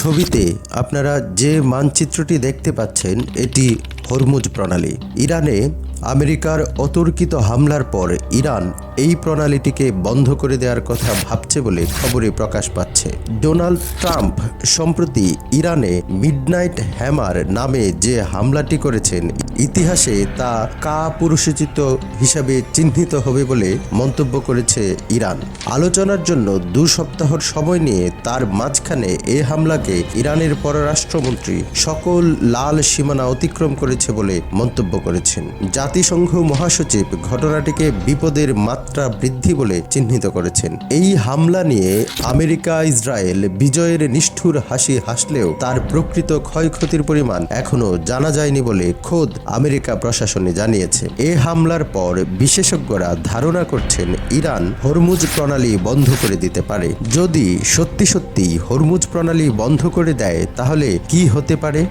ছবিতে আপনারা যে মানচিত্রটি দেখতে পাচ্ছেন, এটি হরমুজ প্রণালী। ইরানে আমেরিকার অতর্কিত হামলার পর ইরান এই প্রণালীটিকে বন্ধ করে দেওয়ার কথা ভাবছে বলে খবরে প্রকাশ পাচ্ছে। ডোনাল্ড ট্রাম্প সম্প্রতি ইরানে মিডনাইট হ্যামার নামে যে হামলাটি করেছেন, ইতিহাসে তা কা পুরুষোচিত হিসাবে চিহ্নিত হবে বলে মন্তব্য করেছে ইরান। আলোচনার জন্য দু সপ্তাহর সময় নিয়ে তার মাঝখানে এ হামলাকে ইরানের পররাষ্ট্রমন্ত্রী সকল লাল সীমানা অতিক্রম করেছে বলে মন্তব্য করেছেন। জাতিসংঘ মহাসচিব ঘটনাটিকে বিপদের মাত্রা বৃদ্ধি বলে চিহ্নিত করেছেন। এই হামলা নিয়ে আমেরিকা, ইসরায়েল বিজয়ের নিষ্ঠুর হাসি হাসলেও তার প্রকৃত ক্ষয়ক্ষতির পরিমাণ এখনও জানা যায়নি বলে খোদ আমেরিকা প্রশাসনে জানিয়েছে। এ হামলার পর বিশেষজ্ঞরা ধারণা করছেন ইরান হরমুজ প্রণালী বন্ধ করে দিতে পারে। যদি সত্যি সত্যি হরমুজ প্রণালী বন্ধ করে দেয়, তাহলে কি হতে পারে?